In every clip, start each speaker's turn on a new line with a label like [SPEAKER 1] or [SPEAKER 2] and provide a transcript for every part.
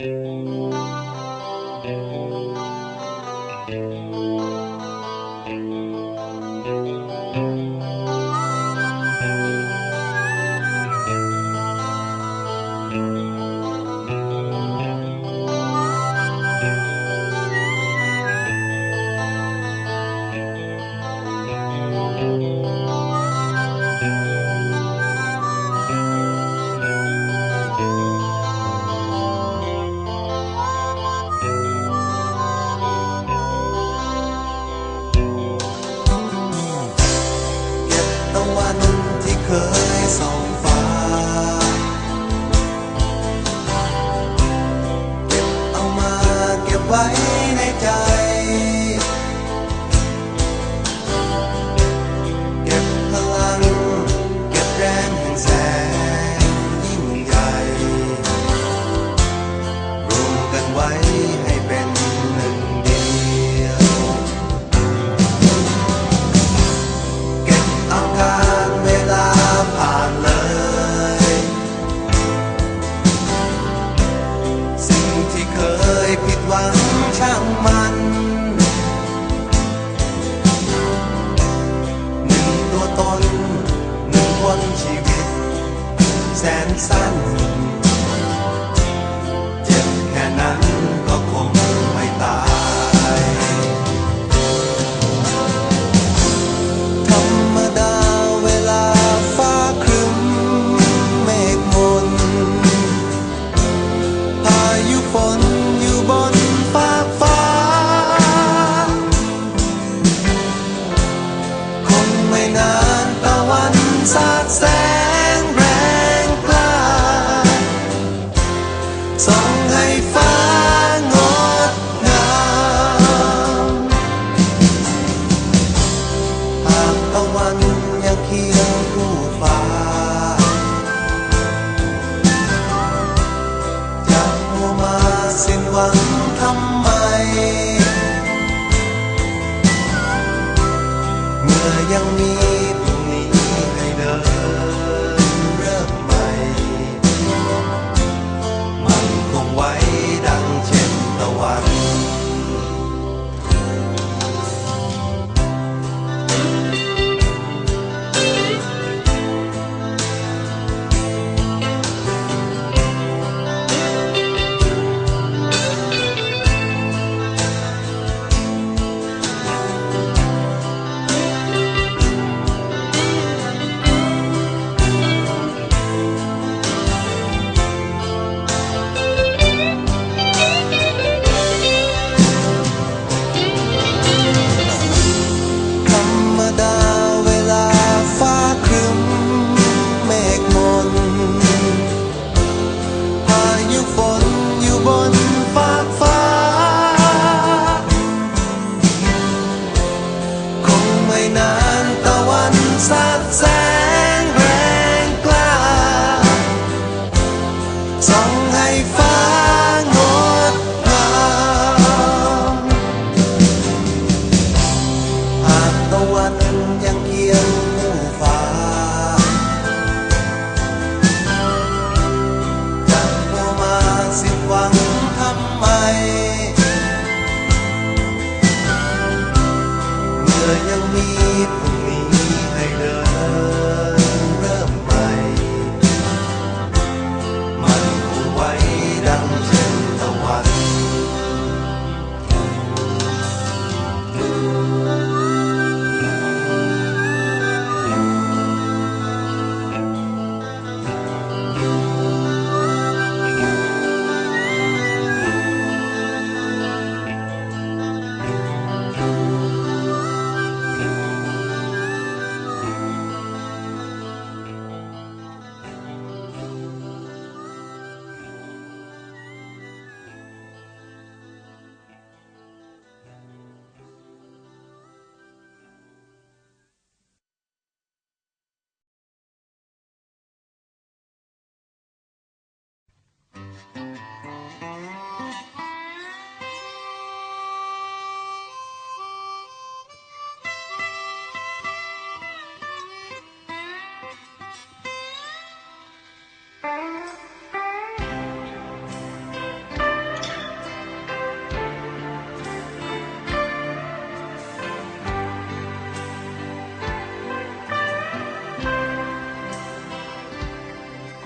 [SPEAKER 1] เแส ยังเคียงคู่ฟ้าจะมั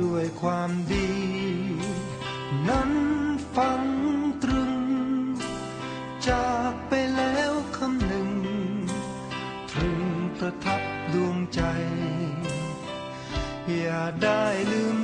[SPEAKER 2] ด้วยความดี นั้นฟังตรึง จากไปแล้วคำหนึ่ง ตรึงประทับดวงใจ อย่าได้ลืม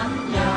[SPEAKER 3] Sanya.